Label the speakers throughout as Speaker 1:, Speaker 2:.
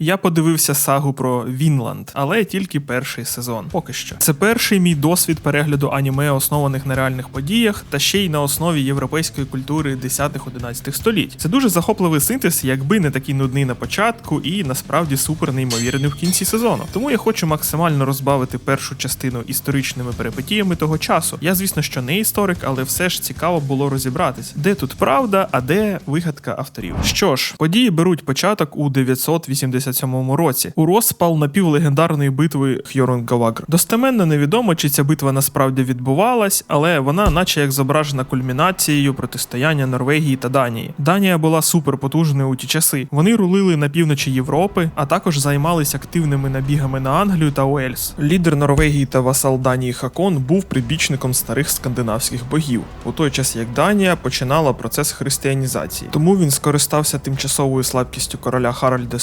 Speaker 1: Я подивився сагу про Вінланд, але тільки перший сезон. Поки що. Це перший мій досвід перегляду аніме, основаних на реальних подіях, та ще й на основі європейської культури 10-11 століть. Це дуже захопливий синтез, якби не такий нудний на початку і насправді супер неймовірний в кінці сезону. Тому я хочу максимально розбавити першу частину історичними перипетіями того часу. Я, звісно, що не історик, але все ж цікаво було розібратись, де тут правда, а де вигадка авторів. Що ж, події беруть початок у 987 році у розпал напівлегендарної битви Хьорунгавагр. Достеменно невідомо, чи ця битва насправді відбувалась, але вона, наче як зображена кульмінацією протистояння Норвегії та Данії. Данія була суперпотужною у ті часи. Вони рулили на півночі Європи, а також займались активними набігами на Англію та Уельс. Лідер Норвегії та васал Данії Хакон був прибічником старих скандинавських богів, у той час як Данія починала процес християнізації. Тому він скористався тимчасовою слабкістю короля Харальда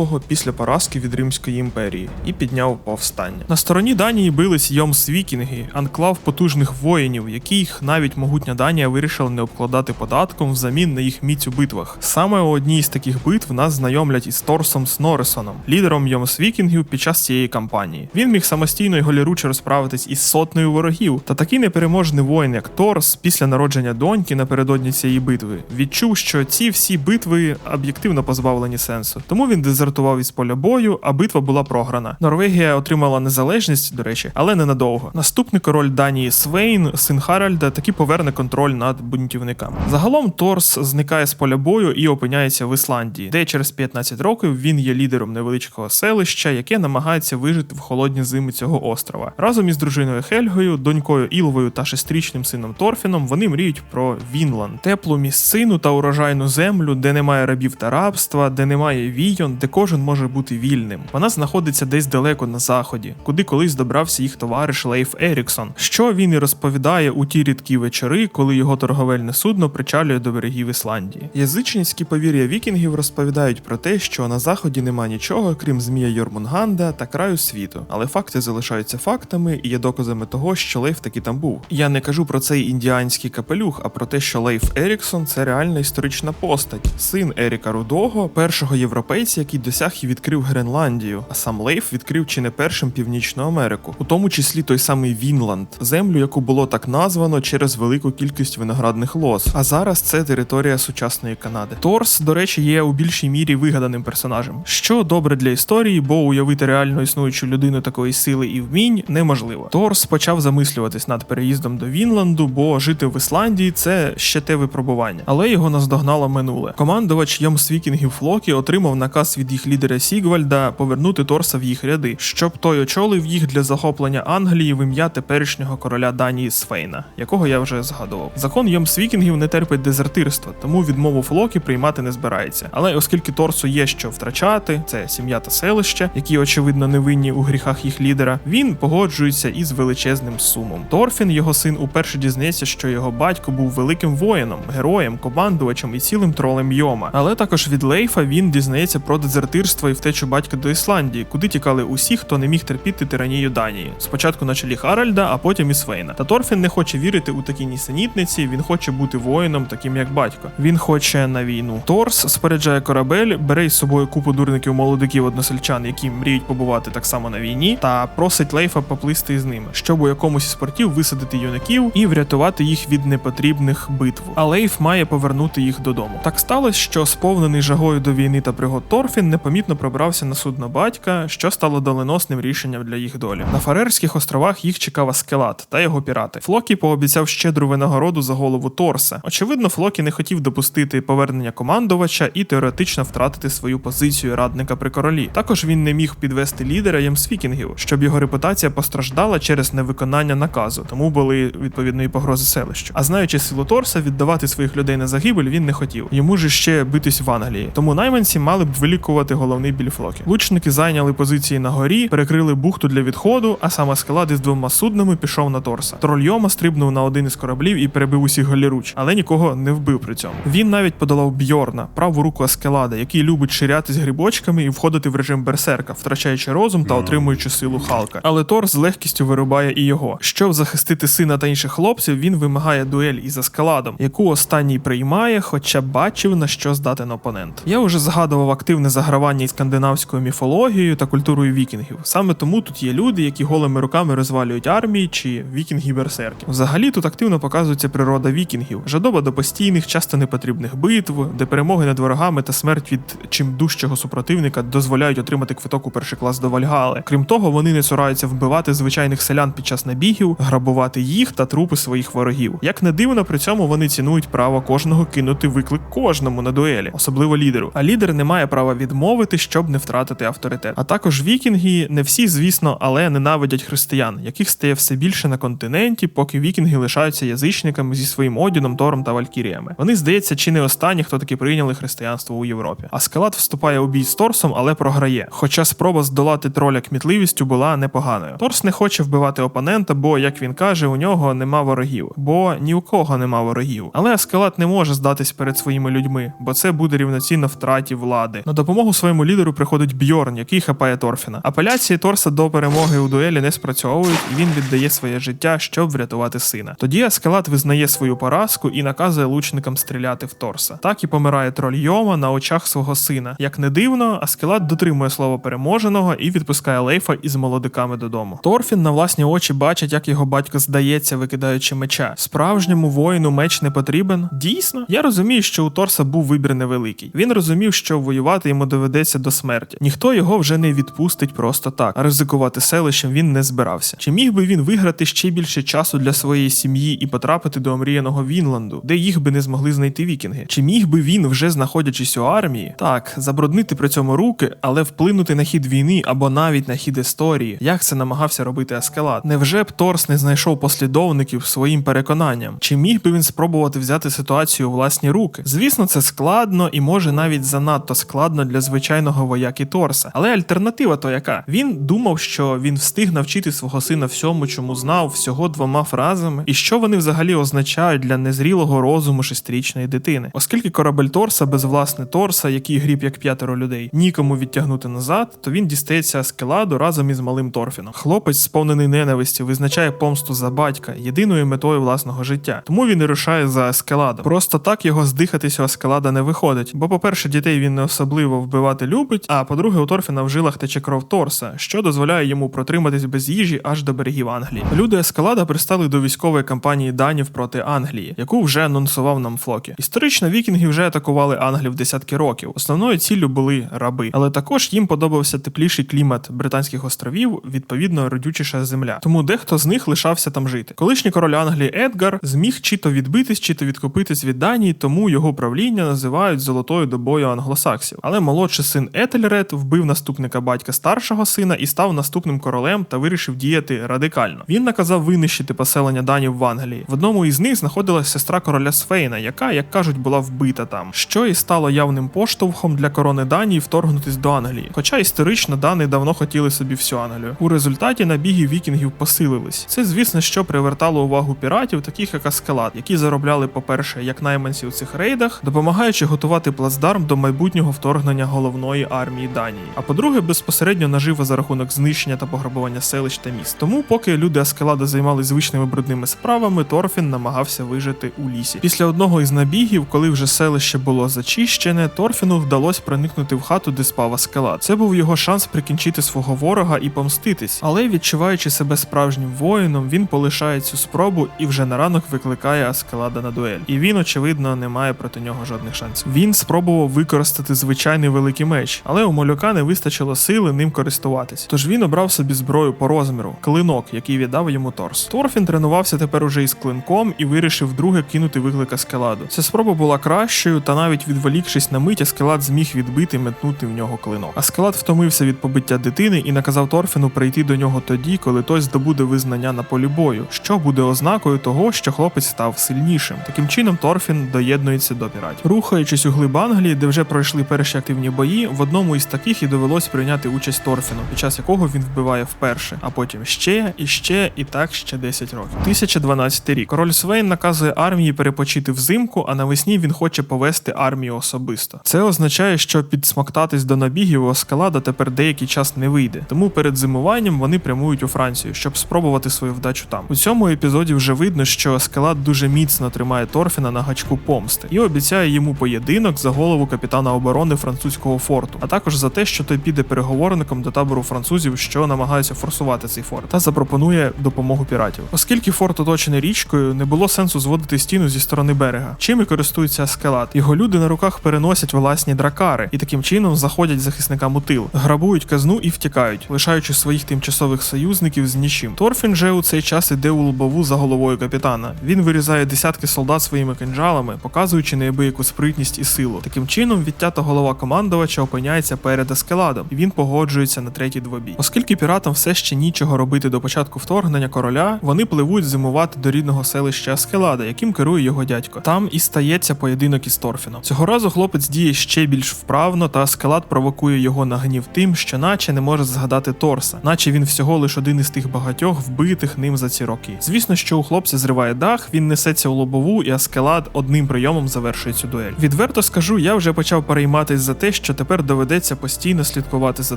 Speaker 1: Синьозубого після поразки від Римської імперії і підняв повстання. На стороні Данії бились Йомс Вікінги, анклав потужних воїнів, яких навіть могутня Данія вирішила не обкладати податком взамін на їх міць у битвах. Саме у одній з таких битв нас знайомлять із Торсом Сноресоном, лідером Йомс Вікінгів під час цієї кампанії. Він міг самостійно й голіруче розправитись із сотнею ворогів. Та такий непереможний воїн, як Торс, після народження доньки напередодні цієї битви, відчув, що ці всі битви об'єктивно позбавлені сенсу. Тому він дезертував із поля бою, а битва була програна. Норвегія отримала незалежність, до речі, але ненадовго. Наступний король Данії Свейн, син Харальда, таки поверне контроль над бунтівниками. Загалом Торс зникає з поля бою і опиняється в Ісландії, де через 15 років він є лідером невеличкого селища, яке намагається вижити в холодні зими цього острова. Разом із дружиною Хельгою, донькою Ілвою та шестирічним сином Торфіном вони мріють про Вінланд, теплу місцину та урожайну землю, де немає рабів та рабства, де немає війон, де кожен може бути вільним. Вона знаходиться десь далеко на заході, куди колись добрався їх товариш Лейф Еріксон. Що він і розповідає у ті рідкі вечори, коли його торговельне судно причалює до берегів Ісландії. Язичницькі повір'я вікінгів розповідають про те, що на заході нема нічого, крім змія Йормунганда та краю світу, але факти залишаються фактами і є доказами того, що Лейф таки там був. Я не кажу про цей індіанський капелюх, а про те, що Лейф Еріксон це реальна історична постать, син Еріка Рудого, першого європейця, який досяг і відкрив Гренландію. А сам Лейф відкрив чи не першим Північну Америку, у тому числі той самий Вінланд, землю, яку було так названо через велику кількість виноградних лоз. А зараз це територія сучасної Канади. Торс, до речі, є у більшій мірі вигаданим персонажем, що добре для історії, бо уявити реально існуючу людину такої сили і вмінь неможливо. Торс почав замислюватись над переїздом до Вінланду, бо жити в Ісландії це ще те випробування, але його наздогнало минуле. Командувач Йомс Вікінгів Флокі отримав наказ від їх лідера Сігвальда повернути Торса в їх ряди, щоб той очолив їх для захоплення Англії в ім'я теперішнього короля Данії Свейна, якого я вже згадував. Закон Йомс Вікінгів не терпить дезертирства, тому відмову Флокі приймати не збирається. Але оскільки Торсу є що втрачати, це сім'я та селище, які очевидно невинні у гріхах їх лідера, він погоджується із величезним сумом. Торфін, його син, уперше дізнається, що його батько був великим воїном, героєм, командувачем і цілим тролем Йома. Але також від Лейфа він дізнається про дезертирство і втечу батька до Ісландії, куди тікали усі, хто не міг терпіти тиранію Данії. Спочатку на чолі Харальда, а потім і Свейна. Та Торфін не хоче вірити у такі нісенітниці. Він хоче бути воїном, таким як батько. Він хоче на війну. Торс споряджає корабель, бере із собою купу дурників молодиків односельчан, які мріють побувати так само на війні, та просить Лейфа поплисти з ними, щоб у якомусь із портів висадити юнаків і врятувати їх від непотрібних битв. А Лейф має повернути їх додому. Так сталося, що сповнений жагою до війни та пригод Торфін непомітно пробрався на судно батька, що стало доленосним рішенням для їх долі. На Фарерських островах їх чекав Аскелат та його пірати. Флокі пообіцяв щедру винагороду за голову Торса. Очевидно, Флокі не хотів допустити повернення командувача і теоретично втратити свою позицію радника при королі. Також він не міг підвести лідера Ємсвікінгів, щоб його репутація постраждала через невиконання наказу, тому були відповідної погрози селищу. А знаючи силу Торса, віддавати своїх людей на загибель він не хотів. Йому ж ще битись в Англії. Тому найманці мали б вилікувати головний біль Флокі. Лучники зайняли позиції на горі, перекрили бухту для відходу, а саме скелад із двома суднами пішов на Торса. Троль Йома стрибнув на один із кораблів і перебив усіх голіруч, але нікого не вбив при цьому. Він навіть подолав Бьорна, праву руку Аскелада, який любить ширятись грибочками і входити в режим берсерка, втрачаючи розум та отримуючи силу Халка. Але Тор з легкістю вирубає і його. Щоб захистити сина та інших хлопців, він вимагає дуель із Аскеладом, яку останній приймає, хоча бачив на що здатен опонент. Я вже згадував активне загоряння загравання із скандинавською міфологією та культурою вікінгів. Саме тому тут є люди, які голими руками розвалюють армії чи вікінги берсерки. Взагалі тут активно показується природа вікінгів, жадоба до постійних, часто непотрібних битв, де перемоги над ворогами та смерть від чим дужчого супротивника дозволяють отримати квиток у перший клас до Вальгали. Крім того, вони не цураються вбивати звичайних селян під час набігів, грабувати їх та трупи своїх ворогів. Як не дивно, при цьому вони цінують право кожного кинути виклик кожному на дуелі, особливо лідеру. А лідер не має права відмовити, щоб не втратити авторитет. А також вікінги не всі, звісно, але ненавидять християн, яких стає все більше на континенті, поки вікінги лишаються язичниками зі своїм одіном, тором та валькіріями. Вони здається, чи не останні, хто таки прийняли християнство у Європі. А скелат вступає у бій з Торсом, але програє. Хоча спроба здолати троля кмітливістю була непоганою. Торс не хоче вбивати опонента, бо, як він каже, у нього нема ворогів, бо ні у кого нема ворогів. Але Аскелат не може здатись перед своїми людьми, бо це буде рівноцінно втраті влади. На допомогу своєму лідеру приходить Бьорн, який хапає Торфіна. Апеляції Торса до перемоги у дуелі не спрацьовують, і він віддає своє життя, щоб врятувати сина. Тоді Аскелат визнає свою поразку і наказує лучникам стріляти в Торса. Так і помирає троль Йома на очах свого сина. Як не дивно, Аскелат дотримує слова переможеного і відпускає Лейфа із молодиками додому. Торфін на власні очі бачить, як його батько здається, викидаючи меча. Справжньому воїну меч не потрібен. Дійсно, я розумію, що у Торса був вибір невеликий. Він розумів, що воювати йому доведеться до смерті. Ніхто його вже не відпустить просто так, а ризикувати селищем він не збирався. Чи міг би він виграти ще більше часу для своєї сім'ї і потрапити до омріяного Вінланду, де їх би не змогли знайти вікінги? Чи міг би він, вже знаходячись у армії, так забруднити при цьому руки, але вплинути на хід війни або навіть на хід історії? Як це намагався робити Аскелат? Невже б Торс не знайшов послідовників своїм переконанням? Чи міг би він спробувати взяти ситуацію у власні руки? Звісно, це складно і може навіть занадто складно для звичайного вояки Торса. Але альтернатива то яка? Він думав, що він встиг навчити свого сина всьому, чому знав, всього двома фразами, і що вони взагалі означають для незрілого розуму шестирічної дитини, оскільки корабель Торса без власне Торса, який гріб як п'ятеро людей, нікому відтягнути назад, то він дістається Аскеладу разом із малим Торфіном. Хлопець, сповнений ненависті, визначає помсту за батька єдиною метою власного життя. Тому він і рушає за Аскеладом. Просто так його здихатися Аскелада не виходить. Бо, по-перше, дітей він не особливо вбивати любить. А по-друге, у Торфіна в жилах тече кров Торса, що дозволяє йому протриматись без їжі аж до берегів Англії. Люди Ескалада пристали до військової кампанії Данів проти Англії, яку вже анонсував нам Флокі. Історично вікінги вже атакували Англію в десятки років. Основною ціллю були раби, але також їм подобався тепліший клімат британських островів, відповідно родючіша земля. Тому дехто з них лишався там жити. Колишній король Англії Едгар зміг чи то відбитись, чи то відкупитись від Данії, тому його правління називають золотою добою англосаксів. Але молодший син Етельред вбив наступника батька старшого сина і став наступним королем та вирішив діяти радикально. Він наказав винищити поселення данів в Англії. В одному із них знаходилася сестра короля Сфейна, яка, як кажуть, була вбита там, що і стало явним поштовхом для корони Данії вторгнутись до Англії. Хоча історично Дани давно хотіли собі всю Англію. У результаті набіги вікінгів посилились. Це, звісно, що привертало увагу піратів, таких як Аскелат, які заробляли, по-перше, як найманці у цих рейдах, допомагаючи готувати плацдарм до майбутнього вторгнення головної армії Данії. А по-друге, безпосередньо нажива за рахунок знищення та пограбування селищ та міст. Тому, поки люди Аскелада займалися звичними брудними справами, Торфін намагався вижити у лісі. Після одного із набігів, коли вже селище було зачищене, Торфіну вдалося проникнути в хату, де спав Аскелад. Це був його шанс прикінчити свого ворога і помститись. Але відчуваючи себе справжнім воїном, він полишає цю спробу і вже на ранок викликає Аскелада на дуель. І він, очевидно, не має проти нього жодних шансів. Він спробував використати звичайний великий меч, але у малюка не вистачило сили ним користуватись. Тож він обрав собі зброю по розміру клинок, який віддав йому Торс. Торфін тренувався тепер уже із клинком і вирішив вдруге кинути виклик Аскеладу. Ця спроба була кращою, та навіть відволікшись на мить, Аскелад зміг відбити метнути в нього клинок. Аскелад втомився від побиття дитини і наказав Торфіну прийти до нього тоді, коли той здобуде визнання на полі бою, що буде ознакою того, що хлопець став сильнішим. Таким чином Торфін доєднується до піратів. Рухаючись у глиб Англії, де вже пройшли перші активні бої, в одному із таких і довелось прийняти участь Торфіну, під час якого він вбиває вперше, а потім ще і ще, і так ще 10 років. 1012 рік. Король Свейн наказує армії перепочити взимку, а навесні він хоче повести армію особисто. Це означає, що підсмоктатись до набігів у Оскалада тепер деякий час не вийде. Тому перед зимуванням вони прямують у Францію, щоб спробувати свою вдачу там. У цьому епізоді вже видно, що Аскелад дуже міцно тримає Торфіна на гачку помсти і обіцяє йому поєдинок за голову капітана оборони французького вікінгського форту, а також за те, що той піде переговорником до табору французів, що намагаються форсувати цей форт, та запропонує допомогу піратів. Оскільки форт оточений річкою, не було сенсу зводити стіну зі сторони берега. Чим і користується скелат. Його люди на руках переносять власні дракари і таким чином заходять захисникам у тил, грабують казну і втікають, лишаючи своїх тимчасових союзників з нічим. Торфін же у цей час іде у лобову за головою капітана. Він вирізає десятки солдат своїми кинджалами, показуючи неабияку спритність і силу. Таким чином, відтята голова командувача опиняється перед Аскеладом, і він погоджується на третій двобій. Оскільки піратам все ще нічого робити до початку вторгнення короля, вони пливуть зимувати до рідного селища Аскелада, яким керує його дядько. Там і стається поєдинок із Торфіном. Цього разу хлопець діє ще більш вправно, та Аскелад провокує його на гнів тим, що наче не може згадати Торса, наче він всього лише один із тих багатьох вбитих ним за ці роки. Звісно, що у хлопця зриває дах, він несеться у лобову, і Аскелад одним прийомом завершує цю дуель. Відверто скажу, я вже почав перейматись за те, що тепер доведеться постійно слідкувати за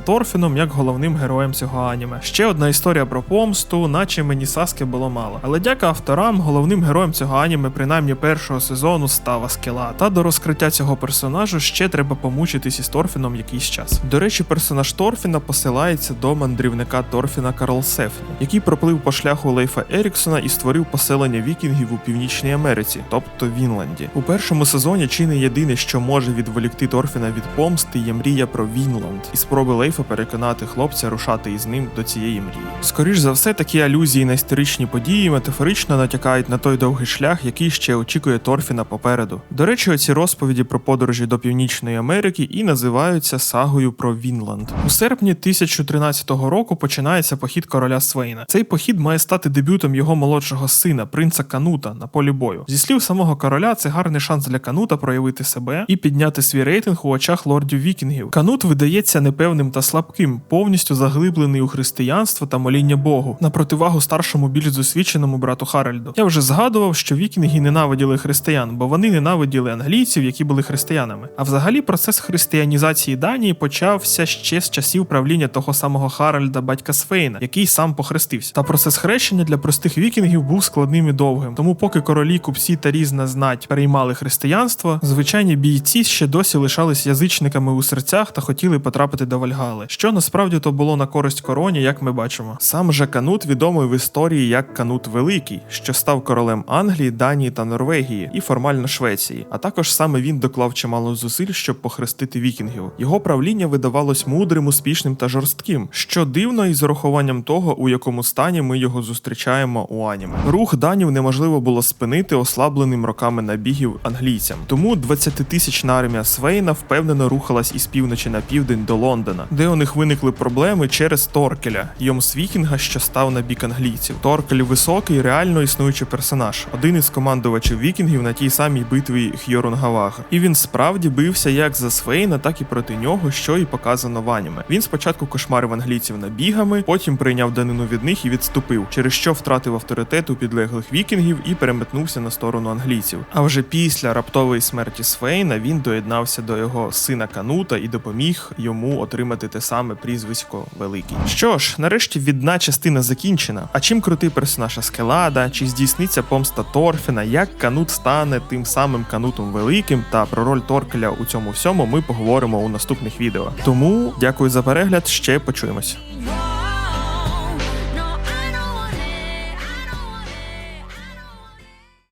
Speaker 1: Торфіном як головним героєм цього аніме. Ще одна історія про помсту, наче мені Саски було мало. Але дяка авторам, головним героєм цього аніме, принаймні першого сезону, став Аскелад. Та до розкриття цього персонажу ще треба помучитись із Торфіном якийсь час. До речі, персонаж Торфіна посилається до мандрівника Торфіна Карлсефна, який проплив по шляху Лейфа Еріксона і створив поселення вікінгів у Північній Америці, тобто Вінланді. У першому сезоні чи не єдине, що може відволікти Торфіна від помсти, є мрія про Вінланд і спроби Лейфа переконати хлопця рушати із ним до цієї мрії. Скоріш за все, такі алюзії на історичні події метафорично натякають на той довгий шлях, який ще очікує Торфіна попереду. До речі, оці розповіді про подорожі до Північної Америки і називаються сагою про Вінланд. У серпні 1013 року починається похід короля Свейна. Цей похід має стати дебютом його молодшого сина, принца Канута, на полі бою. Зі слів самого короля, це гарний шанс для Канута проявити себе і підняти свій рейтинг у очах лордів вікінгів. Канут видається непевним та слабким, повністю заглиблений у християнство та моління Богу, на противагу старшому більш досвідченому брату Харальду. Я вже згадував, що вікінги ненавиділи християн, бо вони ненавиділи англійців, які були християнами. А взагалі процес християнізації Данії почався ще з часів правління того самого Харальда, батька Свейна, який сам похрестився. Та процес хрещення для простих вікінгів був складним і довгим. Тому, поки королі, купці та різна знать переймали християнство, звичайні бійці ще досі лишались язичниками у серцях та хотіли потрапити до Вальгали, що насправді то було на користь короні, як ми бачимо. Сам же Канут відомий в історії як Канут Великий, що став королем Англії, Данії та Норвегії і формально Швеції. А також саме він доклав чимало зусиль, щоб похрестити вікінгів. Його правління видавалось мудрим, успішним та жорстким, що дивно із урахуванням того, у якому стані ми його зустрічаємо у аніме. Рух данів неможливо було спинити ослабленим роками набігів англійцям. Тому 20-тисячна армія Свейна впевнено рухалась із півночі на південь до Лондона, де у них виникли проблеми через Торкеля, Йомс Вікінга, що став на бік англійців. Торкель високий, реально існуючий персонаж, один із командувачів вікінгів на тій самій битві Хьорунгавага. І він справді бився як за Свейна, так і проти нього, що і показано в аніме. Він спочатку кошмарив англійців набігами, потім прийняв данину від них і відступив, через що втратив авторитет у підлеглих вікінгів і переметнувся на сторону англійців. А вже після раптової смерті Свейна він доєднався до його сина Канута і допоміг йому отримати те саме прізвисько Великий. Що ж, нарешті відна частина закінчена. А чим крутий персонаж Аскелада, чи здійсниться помста Торфіна, як Канут стане тим самим Канутом Великим та про роль Торкеля у цьому всьому ми поговоримо у наступних відео. Тому дякую за перегляд, ще почуємось.